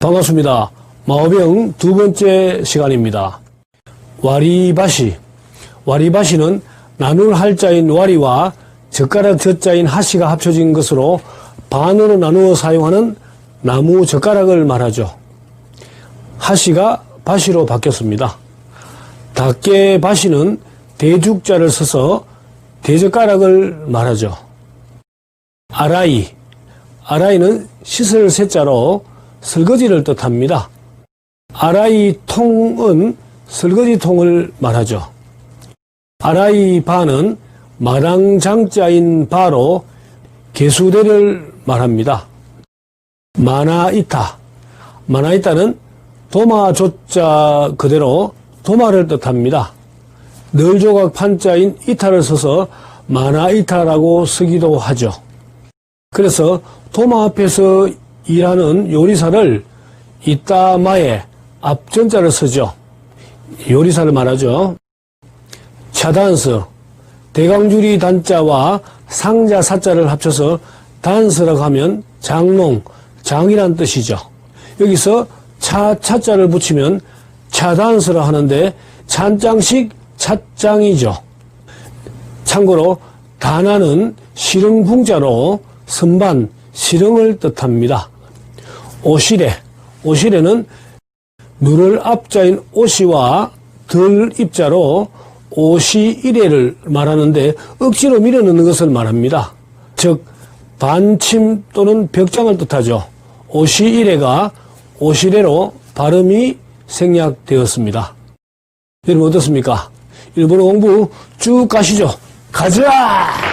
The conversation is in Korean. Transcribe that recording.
반갑습니다. 마오병 두 번째 시간입니다. 와리바시. 와리바시는 나눌 할자인 와리와 젓가락 젓자인 하시가 합쳐진 것으로 반으로 나누어 사용하는 나무 젓가락을 말하죠. 하시가 바시로 바뀌었습니다. 닭개 바시는 대죽자를 써서 대젓가락을 말하죠. 아라이. 아라이는 씻을 세자로 설거지를 뜻합니다. 아라이 통은 설거지 통을 말하죠. 아라이 바는 마당장자인 바로 개수대를 말합니다. 마나이타. 마나이타는 도마조자 그대로 도마를 뜻합니다. 널조각 판자인 이타를 써서 마나이타라고 쓰기도 하죠. 그래서 도마 앞에서 일하는 요리사를 이따마에 앞전자를 쓰죠. 요리사를 말하죠. 차단서, 대강줄이 단자와 상자 사자를 합쳐서 단서라고 하면 장롱, 장이란 뜻이죠. 여기서 차, 차자를 붙이면 차단서라 하는데 찬장식 찻장이죠. 참고로 단아는 실흥풍자로 선반, 실흥을 뜻합니다. 오시레, 오시레는 누를 앞자인 오시와 들 입자로 오시이레를 말하는데 억지로 밀어넣는 것을 말합니다. 즉 반침 또는 벽장을 뜻하죠. 오시이레가 오시레로 발음이 생략되었습니다. 여러분 어떻습니까? 일본어 공부 쭉 가시죠. 가자!